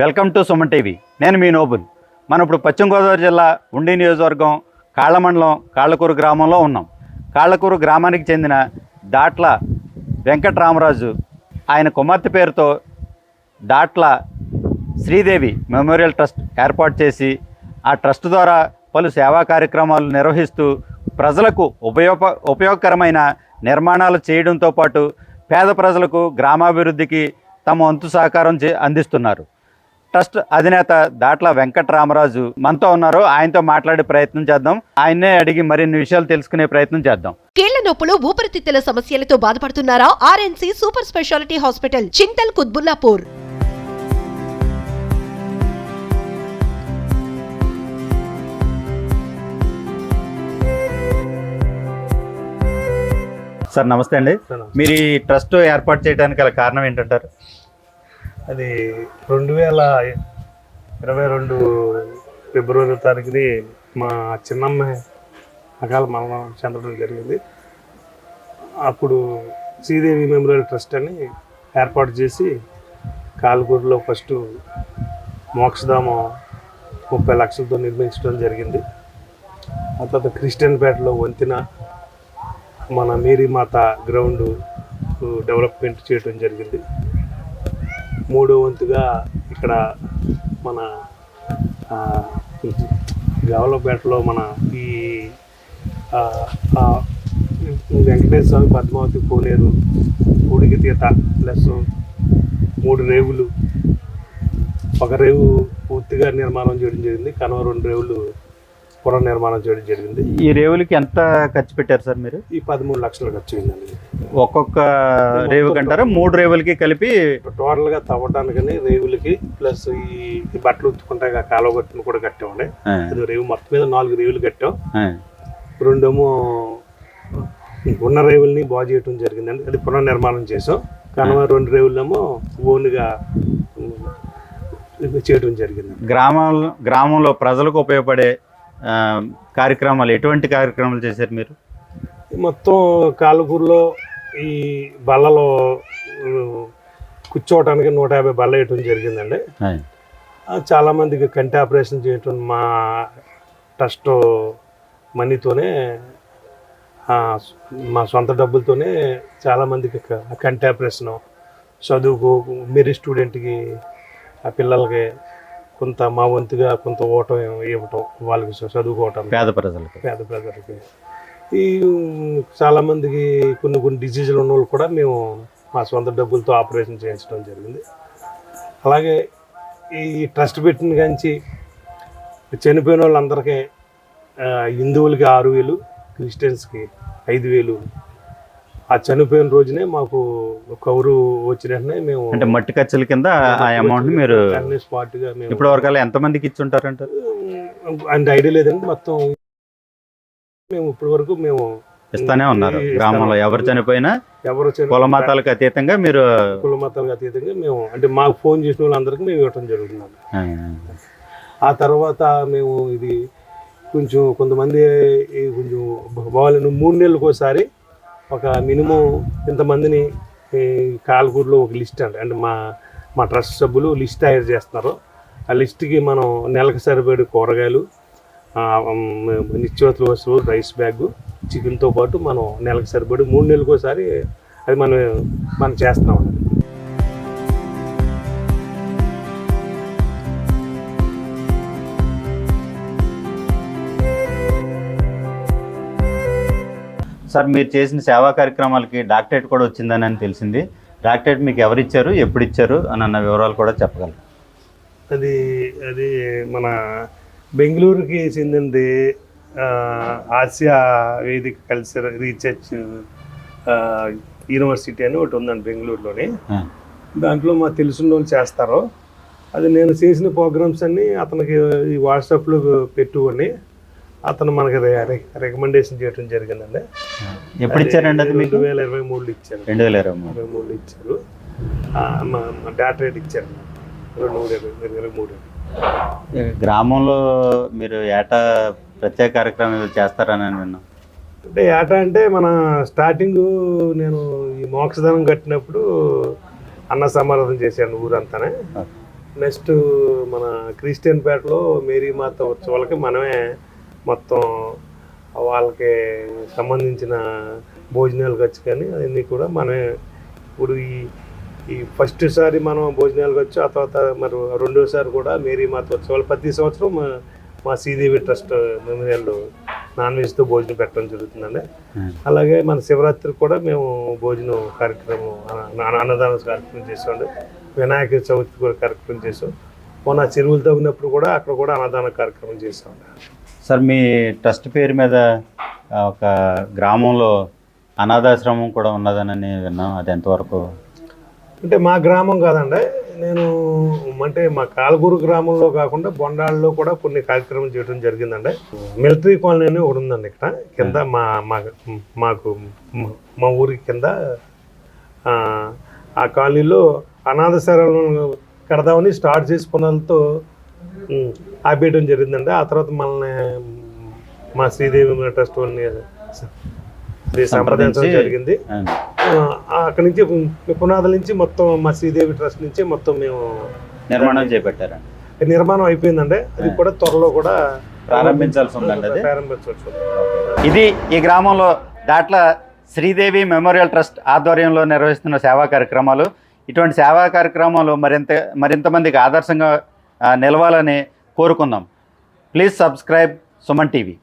Welcome to Suman TV. నేను మీ Nobel. మనం ఇప్పుడు పశ్చిమ గోదావరి జిల్లా ఉండి నియోజకవర్గం కాళ్ళ మండలం కాళ్ళకూరు గ్రామంలో ఉన్నాం. కాళ్ళకూరు గ్రామానికి చెందిన దాట్ల వెంకటరామరాజు ఆయన కుమార్తె పేరుతో దాట్ల శ్రీదేవి మెమోరియల్ ట్రస్ట్ ఏర్పాటు చేసి ఆ ట్రస్ట్ ద్వారా పలు సేవా కార్యక్రమాలు నిర్వహిస్తూ ప్రజలకు ఉపయోగ ఉపయోగకరమైన నిర్మాణాలు చేయడంతో పాటు పేద ప్రజలకు గ్రామాభివృద్ధికి తమ వంతు సహకారం చే అందిస్తున్నారు. ట్రస్ట్ అధినేత దాట్ల వెంకటరామరాజు మనతో ఉన్నారు ఆయనతో మాట్లాడే ప్రయత్నం చేద్దాం. ఆయన్నే అడిగి మరిన్ని విషయాలు తెలుసుకునే ప్రయత్నం చేద్దాం. కీళ్ళ నొప్పులు ఊపిరితిత్తుల సమస్యలతో బాధపడుతున్నారా? RNC super speciality hospital Chintal Kuthbullapur. Sir నమస్తే అండి. మీరు ఈ ట్రస్ట్ ఏర్పాటు చేయడానికి గల కారణం ఏంటంటారు? అది రెండు వేల ఇరవై రెండు ఫిబ్రవరి తారీఖుని మా చిన్నమ్మాయి అకాల మరణం చెందడం జరిగింది. అప్పుడు శ్రీదేవి మెమోరియల్ ట్రస్ట్ అని ఏర్పాటు చేసి కాలకూరులో ఫస్ట్ మోక్షధామం ముప్పై లక్షలతో నిర్మించడం జరిగింది. ఆ తర్వాత క్రిస్టియన్పేటలో వంతెన మన మేరీమాత గ్రౌండ్ డెవలప్మెంట్ చేయడం జరిగింది. మూడో వంతుగా ఇక్కడ మన గవలపేటలో మన ఈ వెంకటేశ్వర స్వామి పద్మావతి కోనేరు ఉడికి తీత ప్లస్ మూడు రేవులు. ఒక రేవు పూర్తిగా నిర్మాణం చేయడం జరిగింది. కనవ రెండు రేవులు పునర్నిర్మాణం చేయడం జరిగింది. ఈ రేవులకి ఎంత ఖర్చు పెట్టారు సార్ మీరు? ఈ పదమూడు లక్షలు ఖర్చు అయిందండి. ఒక్కొక్క రేవు కంటారా? మూడు రేవులకి కలిపి టోటల్గా తవ్వడానికని రేవులకి ప్లస్ ఈ బట్టలు ఉత్తుకుంటాయి ఆ కాలువ గట్టును కూడా కట్టామండి. అది రేవు మొత్తం మీద నాలుగు రేవులు కట్టాం. రెండేమో ఉన్న రేవుల్ని బాగు చేయటం జరిగిందండి. అది పునర్నిర్మాణం చేసాం. కనుమ రెండు రేవులేమో ఓన్గా చేయటం జరిగింది గ్రామాల గ్రామంలో ప్రజలకు ఉపయోగపడే కార్యక్రమాలు ఎటువంటి కార్యక్రమాలు చేశారు మీరు? మొత్తం కాలుకూరులో ఈ బల్లలో కూర్చోవటానికి నూట యాభై బల్ల వేయటం జరిగిందండి. ఆ, ఆ, చాలా మందికి కంటి ఆపరేషన్ చేయటం మా ట్రస్ట్ మనీతోనే మా సొంత డబ్బులతోనే చాలా మందికి క- కంటి ఆపరేషన్ చదువుకు మెరీ స్టూడెంట్కి ఆ పిల్లలకి కొంత మా వంతుగా కొంత ఓటం ఇవ్వటం వాళ్ళకి చదువుకోవటం. పేద ప్రజలకు. పేద ప్రజలకి. ఈ ఉమ్, చాలా మందికి కొన్ని కొన్ని డిసీజులు ఉన్న వాళ్ళు కూడా మేము మా సొంత డబ్బులతో ఆపరేషన్ చేయించడం జరిగింది. అలాగే ఈ ట్రస్ట్ పెట్టిన కాంచి చనిపోయిన వాళ్ళందరికీ హిందువులకి ఆరు వేలు క్రిస్టియన్స్కి ఐదు వేలు ఆ చనిపోయిన రోజునే మాకు కౌరు వచ్చిన వెంటనే మేము అంటే మట్టి ఖర్చుల కింద ఆ అమౌంట్ మీరు అన్ని స్పాట్గా మేము ఇప్పటి వరకు ఎంత మందికి ఇచ్చి ఉంటారంటారు అంటే ఐడియా లేదండి. మొత్తం మేము ఇప్పటి వరకు మేము ఇస్తానే ఉన్నారు. గ్రామంలో ఎవరు చనిపోయినా ఎవరు చనిపోయినా కుల మతాలకు అతీతంగా మీరు కుల మతాలకు అతీతంగా మేము అంటే మాకు ఫోన్ చేసిన వాళ్ళందరికీ మేము ఇవ్వటం జరుగుతుంది. ఆ, తర్వాత మేము ఇది కొంచెం కొంతమంది ఈ కొంచెం వాళ్ళని మూడు నెలలకు ఒకసారి ఒక మినిమం ఇంతమందిని కాలకూరులో ఒక లిస్ట్ అండి. అంటే మా మా ట్రస్ట్ సభ్యులు లిస్ట్ తయారు చేస్తున్నారు. ఆ లిస్ట్కి మనం నెలకు సరిపడే కూరగాయలు ఆ, వస్తువు వస్తువులు రైస్ బ్యాగ్ చికెన్తో పాటు మనం నెలకు సరిపడి మూడు నెలలకోసారి అది మనం మనం చేస్తున్నాం సార్ మీరు చేసిన సేవా కార్యక్రమాలకి డాక్టరేట్ కూడా వచ్చిందని అని తెలిసింది. డాక్టరేట్ మీకు ఎవరు ఇచ్చారు ఎప్పుడు ఇచ్చారు అని అన్న వివరాలు కూడా చెప్పగలరు అది అది మన బెంగళూరుకి చెందింది ఆసియా వేదిక కల్చర్ రీసెర్చ్ యూనివర్సిటీ అని ఒకటి ఉందండి బెంగళూరులోని. దాంట్లో మా తెలిసిన వాళ్ళు చేస్తారు. అది నేను చేసిన ప్రోగ్రామ్స్ అన్ని అతనికి ఈ వాట్సాప్లో పెట్టుకొని అతను మనకి రికమెండేషన్ చేయడం జరిగిందండి. ఎప్పుడు ఇచ్చారండి అది మీకు? రెండు వేల ఇరవై మూడులో ఇచ్చారు. రెండు వేల ఇరవై మూడు. ఇరవై మూడులో ఇచ్చారు. మా డాటా రేట్ ఇచ్చారు. రెండు మూడు ఇరవై ఇరవై మూడు. గ్రామంలో మీరు ఏటా ప్రత్యేక కార్యక్రమం చేస్తారని విన్నాం అంటే ఏటా అంటే మన స్టార్టింగ్ నేను ఈ మోక్షదానం కట్టినప్పుడు అన్న సమారాధన చేశాను ఊరంతానే. నెక్స్ట్ మన క్రిస్టియన్ పేటలో మేరీ మాత ఉత్సవాలకి మనమే మొత్తం వాళ్ళకి సంబంధించిన భోజనాలు ఖర్చు కానీ అవన్నీ కూడా మనమే. ఇప్పుడు ఈ ఈ ఫస్ట్ సారి మనం భోజనాలు వచ్చి ఆ తర్వాత మరి రెండోసారి కూడా మేరీ మాత ఉత్సవాలు. ప్రతి సంవత్సరం మా మా శ్రీదేవి ట్రస్ట్ మెమోరియల్ నాన్ వెజ్తో భోజనం పెట్టడం జరుగుతుందండి. అలాగే మన శివరాత్రికి కూడా మేము భోజనం కార్యక్రమం అన్న- అన్నదాన కార్యక్రమం చేసామండి వినాయక చవితి కూడా కార్యక్రమం చేసాం మొన్న చెరువులు తవ్వినప్పుడు కూడా అక్కడ కూడా అన్నదాన కార్యక్రమం చేసాం సార్ మీ ట్రస్ట్ పేరు మీద ఒక గ్రామంలో అనాథాశ్రమం కూడా ఉన్నదని విన్నాం. అది ఎంతవరకు? అంటే మా గ్రామం కాదండి. నేను అంటే మా కాలగూరు గ్రామంలో కాకుండా బొండాళ్ళలో కూడా కొన్ని కార్యక్రమాలు చేయడం జరిగిందండి. మిలిటరీ కాలనీ అని ఒకటి ఉందండి ఇక్కడ. కింద మా మాకు మా- ఊరి కింద ఆ, ఆ కాలనీలో అనాథ శరణాలను కడదామని స్టార్ట్ చేసుకున్నంతో ఆపేయడం జరిగిందండి. ఆ తర్వాత మనల్ని మా శ్రీదేవి ట్రస్ట్ వాళ్ళని సంప్రదించడం సంప్రదించి- జరిగింది. అక్కడి నుంచి పునాదుల నుంచి మొత్తం మా శ్రీదేవి ట్రస్ట్ నుంచి మొత్తం మేము నిర్మాణం చేపట్టారండి. నిర్మాణం అయిపోయిందండి. అది కూడా త్వరలో కూడా ప్రారంభించాల్సి ఉందండి ప్రారంభించవచ్చు ఇది ఈ గ్రామంలో దాట్ల శ్రీదేవి మెమోరియల్ ట్రస్ట్ ఆధ్వర్యంలో నిర్వహిస్తున్న సేవా కార్యక్రమాలు. ఇటువంటి సేవా కార్యక్రమాలు మరింత మరింత మందికి ఆదర్శంగా నిలవాలని కోరుకుందాం. Please subscribe Suman TV.